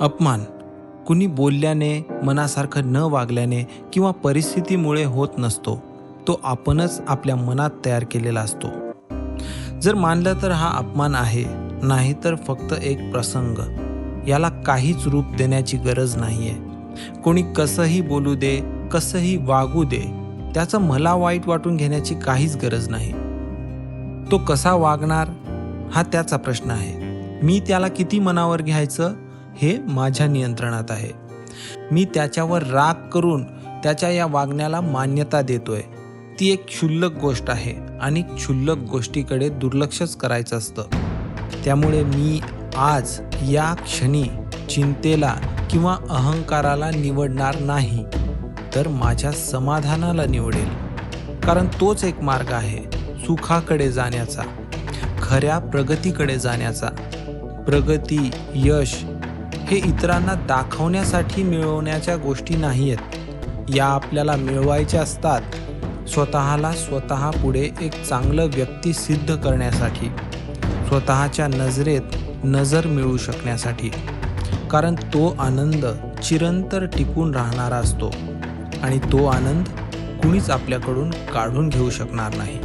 अपमान. कुणी बोलल्याने मनासारखं न वागल्याने किंवा परिस्थितीमुळे होत नसतो. तो आपणच आपल्या मनात तयार केलेला असतो. जर मानलं तर हा अपमान आहे नाही तर फक्त एक प्रसंग. याला काहीच रूप देण्याची गरज नाही आहे कोणी कसंही बोलू दे कसंही वागू दे त्याचं मला वाईट वाटून घेण्याची काहीच गरज नाही. तो कसा वागणार? हा त्याचा प्रश्न आहे. मी त्याला किती मनावर घ्यायचं? हे माझ्या नियंत्रणात आहे. मी त्याच्यावर राग करून त्याच्या या वागण्याला मान्यता देतोय. ती एक क्षुल्लक गोष्ट आहे आणि क्षुल्लक गोष्टीकडे दुर्लक्षच करायचं असतं. त्यामुळे मी आज या क्षणी चिंतेला किंवा अहंकाराला निवडणार नाही तर माझ्या समाधानाला निवडेल. कारण तोच एक मार्ग आहे सुखाकडे जाण्याचा खऱ्या प्रगतीकडे जाण्याचा. प्रगती यश हे इतरांना दाखवण्यासाठी मिळवण्याच्या गोष्टी नाही आहेत या आपल्याला मिळवायच्या असतात. स्वतःला स्वतः पुढे एक चांगलं व्यक्ती सिद्ध करण्यासाठी. स्वतःच्या नजरेत नजर मिळू शकण्यासाठी. कारण तो आनंद चिरंतर टिकून राहणारा असतो. आणि तो आनंद कुणीच आपल्याकडून काढून घेऊ शकणार नाही.